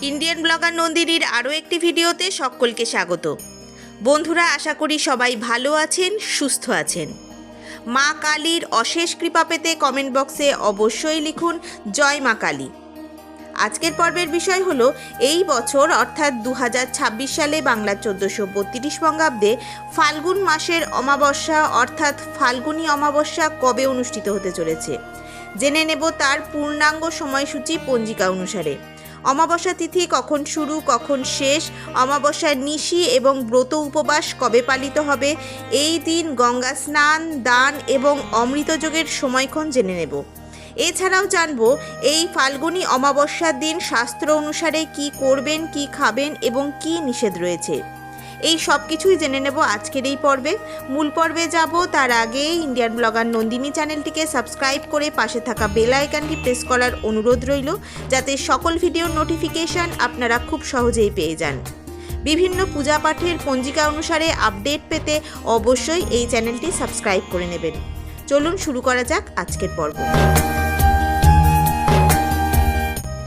Indian blogger নন্দিনীর আরও একটি ভিডিওতে সকলকে স্বাগত। বন্ধুরা, আশা করি সবাই ভালো আছেন, সুস্থ আছেন। মা কালীর অশেষ কৃপা পেতে কমেন্ট বক্সে অবশ্যই লিখুন, জয় মা কালী। আজকের পর্বের বিষয় হলো, এই বছর, অর্থাৎ দু হাজার ছাব্বিশ সালে বাংলার চোদ্দোশো বত্রিশ বঙ্গাব্দে ফাল্গুন মাসের অমাবস্যা, অর্থাৎ ফাল্গুনী অমাবস্যা কবে অনুষ্ঠিত হতে চলেছে? জেনে নেব তার পূর্ণাঙ্গ সময়সূচি পঞ্জিকা অনুসারে। অমাবস্যা তিথি কখন শুরু, কখন শেষ অমাবস্যার নিশি এবং ব্রত উপবাস কবে পালিত হবে, এই দিন গঙ্গা স্নান, দান এবং অমৃতযোগের সময়ক্ষণ জেনে নেব। এছাড়াও জানব, এই ফাল্গুনী অমাবস্যার দিন শাস্ত্র অনুসারে কি করবেন, কি খাবেন এবং কি নিষেধ রয়েছে। এই সব কিছুই জেনে নেব আজকের এই পর্বে। মূল পর্বে যাব, তার আগে ইন্ডিয়ান ব্লগার নন্দিনী চ্যানেলটিকে সাবস্ক্রাইব করে পাশে থাকা বেল আইকনটি প্রেস করার অনুরোধ রইল, যাতে সকল ভিডিওর নোটিফিকেশন আপনারা খুব সহজেই পেয়ে যান। বিভিন্ন পূজা পাঠের পঞ্জিকা অনুসারে আপডেট পেতে অবশ্যই এই চ্যানেলটি সাবস্ক্রাইব করে নেবেন। চলুন শুরু করা যাক আজকের পর্ব।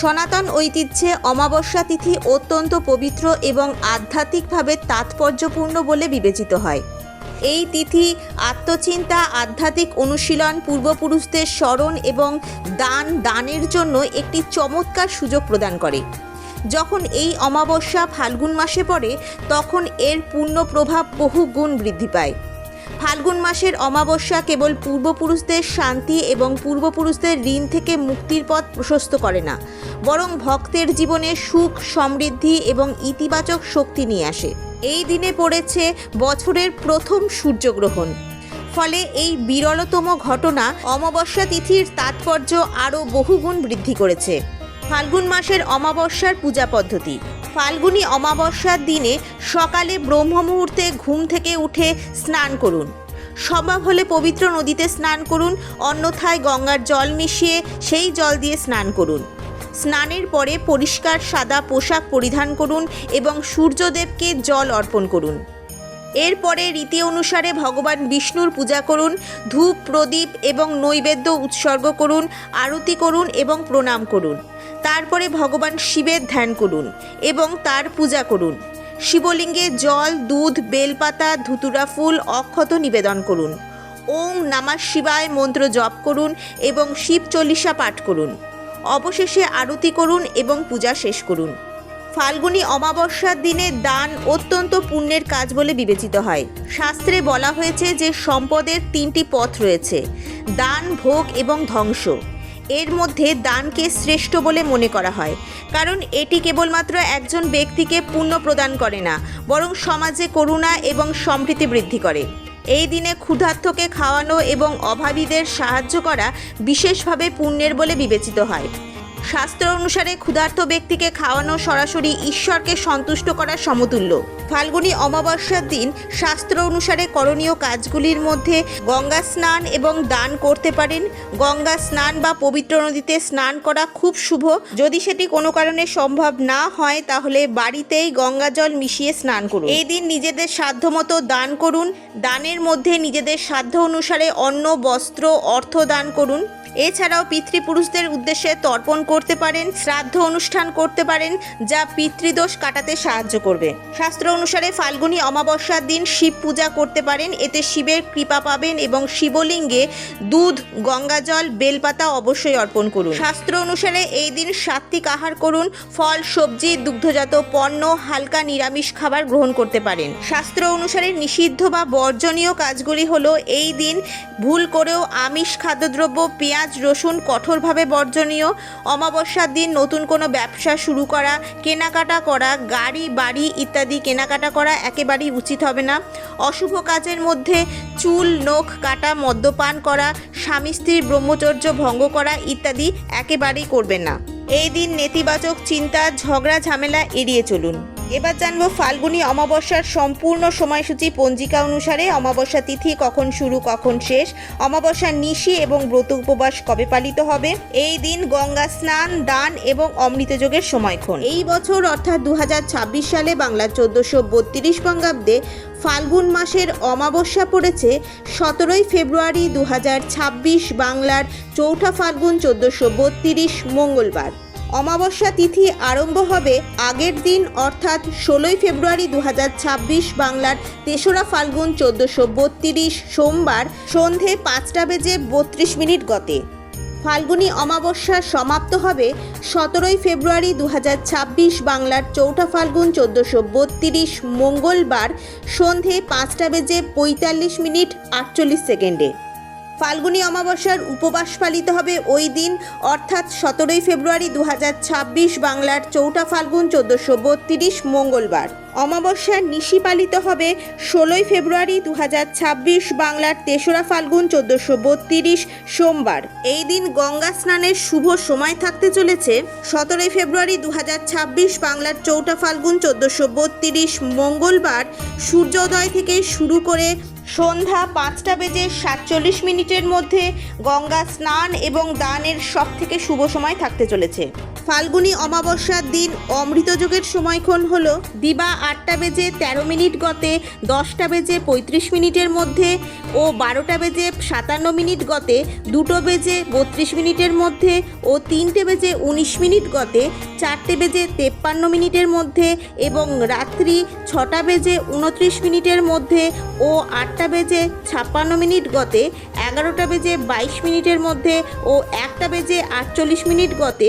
সনাতন ঐতিহ্যে অমাবস্যা তিথি অত্যন্ত পবিত্র এবং আধ্যাত্মিকভাবে তাৎপর্যপূর্ণ বলে বিবেচিত হয়। এই তিথি আত্মচিন্তা, আধ্যাত্মিক অনুশীলন, পূর্বপুরুষদের স্মরণ এবং দান, দানের জন্য একটি চমৎকার সুযোগ প্রদান করে। যখন এই অমাবস্যা ফাল্গুন মাসে পড়ে, তখন এর পূর্ণ প্রভাব বহু গুণ বৃদ্ধি পায়। ফাল্গুন মাসের অমাবস্যা কেবল পূর্বপুরুষদের শান্তি এবং পূর্বপুরুষদের ঋণ থেকে মুক্তির পথ প্রশস্ত করে না, বরং ভক্তের জীবনে সুখ, সমৃদ্ধি এবং ইতিবাচক শক্তি নিয়ে আসে। এই দিনে পড়েছে বছরের প্রথম সূর্যগ্রহণ। ফলে এই বিরলতম ঘটনা অমাবস্যা তিথির তাৎপর্য আরও বহুগুণ বৃদ্ধি করেছে। ফাল্গুন মাসের অমাবস্যার পূজা পদ্ধতি। ফাল্গুনী অমাবস্যার দিনে সকালে ব্রহ্ম মুহূর্তে ঘুম থেকে উঠে স্নান করুন। সম্ভব হলে পবিত্র নদীতে স্নান করুন, অন্যথায় গঙ্গার জল মিশিয়ে সেই জল দিয়ে স্নান করুন। স্নানের পরে পরিষ্কার সাদা পোশাক পরিধান করুন এবং সূর্যদেবকে জল অর্পণ করুন। এরপরে রীতি অনুসারে ভগবান বিষ্ণুর পূজা করুন, ধূপ, প্রদীপ এবং নৈবেদ্য উৎসর্গ করুন, আরতি করুন এবং প্রণাম করুন। তারপরে ভগবান শিবের ধ্যান করুন এবং তার পূজা করুন। শিবলিঙ্গে জল, দুধ, বেলপাতা, ধুতুরা ফুল, অক্ষত নিবেদন করুন। ওম নামা শিবায় মন্ত্র জপ করুন এবং শিব চল্লিশা পাঠ করুন। অবশেষে আরতি করুন এবং পূজা শেষ করুন। ফাল্গুনী অমাবস্যার দিনে দান অত্যন্ত পুণ্যের কাজ বলে বিবেচিত হয়। শাস্ত্রে বলা হয়েছে যে সম্পদের তিনটি পথ রয়েছে, দান, ভোগ এবং ধ্বংস। এর মধ্যে দানকে শ্রেষ্ঠ বলে মনে করা হয়, কারণ এটি কেবলমাত্র একজন ব্যক্তিকে পুণ্য প্রদান করে না, বরং সমাজে করুণা এবং সম্প্রীতি বৃদ্ধি করে। এই দিনে ক্ষুধার্তকে খাওয়ানো এবং অভাবীদের সাহায্য করা বিশেষভাবে পুণ্যের বলে বিবেচিত হয়। শাস্ত্র অনুসারে ক্ষুধার্ত ব্যক্তিকে খাওয়ানো সরাসরি ঈশ্বরকে সন্তুষ্ট করার সমতুল্য। ফাল্গুনী অমাবস্যার দিন শাস্ত্র অনুসারে করণীয় কাজগুলির মধ্যে গঙ্গা স্নান এবং দান করতে পারেন। গঙ্গা স্নান বা পবিত্র নদীতে স্নান করা খুব শুভ। যদি সেটি কোনো কারণে সম্ভব না হয়, তাহলে বাড়িতেই গঙ্গা জল মিশিয়ে স্নান করুন। এই দিন নিজেদের সাধ্যমতো দান করুন। দানের মধ্যে নিজেদের সাধ্য অনুসারে অন্ন, বস্ত্র, অর্থ দান করুন। এছাড়াও পিতৃপুরুষদের উদ্দেশ্যে তর্পণ করতে পারেন, শ্রাদ্ধ অনুষ্ঠান করতে পারেন, যা পিতৃদোষ কাটাতে সাহায্য করবে। শাস্ত্র অনুসারে ফাল্গুনী অমাবস্যার দিন শিব পূজা করতে পারেন, এতে শিবের কৃপা পাবেন এবং শিবলিঙ্গে দুধ গঙ্গাজল বেলপাতা অবশ্যই অর্পণ করুন। শাস্ত্র অনুসারে এই দিন সাত্বিক আহার করুন, ফল, সবজি, দুগ্ধজাত পণ্য, হালকা নিরামিষ খাবার গ্রহণ করতে পারেন। শাস্ত্র অনুসারে নিষিদ্ধ বা বর্জনীয় কাজগুলি হলো এই দিন ভুল করেও আমিষ খাদ্যদ্রব্য, পেঁয়াজ, রসুন কঠোরভাবে বর্জনীয় অমাবস্যার দিন নতুন কোনো ব্যবসা শুরু করা, কেনাকাটা করা, গাড়ি, বাড়ি ইত্যাদি কেনাকাটা করা একেবারেই উচিত হবে না। অশুভ কাজের মধ্যে চুল, নখ কাটা, মদ্যপান করা, স্বামী স্ত্রীর ব্রহ্মচর্য ভঙ্গ করা ইত্যাদি একেবারেই করবেন না। এই দিন নেতিবাচক চিন্তা, ঝগড়া, ঝামেলা এড়িয়ে চলুন। এবার জানব ফাল্গুনী অমাবস্যার সম্পূর্ণ সময়সূচি পঞ্জিকা অনুসারে অমাবস্যা তিথি কখন শুরু, কখন শেষ, অমাবস্যার নিশি এবং ব্রত উপবাস কবে পালিত হবে? এই দিন গঙ্গা স্নান, দান এবং অমৃতযোগের সময়ক্ষণ। এই বছর অর্থাৎ দু হাজার ছাব্বিশ সালে বাংলার চোদ্দোশো বত্রিশ বঙ্গাব্দে ফাল্গুন মাসের অমাবস্যা পড়েছে। সতেরোই ফেব্রুয়ারি দু হাজার ছাব্বিশ বাংলার চৌঠা ফাল্গুন চোদ্দোশো মঙ্গলবার। অমাবস্যা তিথি আরম্ভ হবে আগের দিন, অর্থাৎ ষোলোই ফেব্রুয়ারি দু হাজার ছাব্বিশ বাংলার তেসরা ফাল্গুন চোদ্দোশো বত্রিশ সোমবার সন্ধে পাঁচটা বেজে বত্রিশ মিনিট গতে। ফাল্গুনী অমাবস্যা সমাপ্ত হবে সতেরোই ফেব্রুয়ারি দু হাজার ছাব্বিশ বাংলার চৌঠা ফাল্গুন চোদ্দোশো বত্রিশ মঙ্গলবার সন্ধে পাঁচটা বেজে পঁয়তাল্লিশ মিনিট আটচল্লিশ সেকেন্ডে। ফাল্গুনী অমাবস্যার উপবাস পালিত হবে ওই দিন, অর্থাৎ সতেরোই ফেব্রুয়ারি দু হাজার ছাব্বিশ বাংলার চৌঠা ফাল্গুন চোদ্দোশো বত্রিশ মঙ্গলবার। অমাবস্যার নিশি পালিত হবে ষোলোই ফেব্রুয়ারি দু হাজার ছাব্বিশ বাংলার তেসরা ফাল্গুন চোদ্দোশো বত্রিশ সোমবার। এই দিন গঙ্গা স্নানের শুভ সময় থাকতে চলেছে। সতেরোই ফেব্রুয়ারি দু হাজার ছাব্বিশ বাংলার চৌঠা ফাল্গুন চোদ্দোশো বত্রিশ মঙ্গলবার সূর্যোদয় থেকে শুরু করে সন্ধ্যা পাঁচটা বেজে সাতচল্লিশ মিনিটের মধ্যে গঙ্গা স্নান এবং দানের সব থেকে শুভ সময় থাকতে চলেছে। ফাল্গুনী অমাবস্যার দিন অমৃতযোগের সময়ক্ষণ হল। দিবা আটটা বেজে তেরো মিনিট গতে, দশটা বেজে পঁয়ত্রিশ মিনিটের মধ্যে ও বারোটা বেজে সাতান্ন মিনিট গতে, দুটো বেজে বত্রিশ মিনিটের মধ্যে ও তিনটে বেজে উনিশ মিনিট গতে, চারটে বেজে তেপ্পান্ন মিনিটের মধ্যে এবং রাত্রি ছটা বেজে উনত্রিশ মিনিটের মধ্যে ও আটটা বেজে ছাপ্পান্ন মিনিট গতে, এগারোটা বেজে বাইশ মিনিটের মধ্যে ও একটা বেজে আটচল্লিশ মিনিট গতে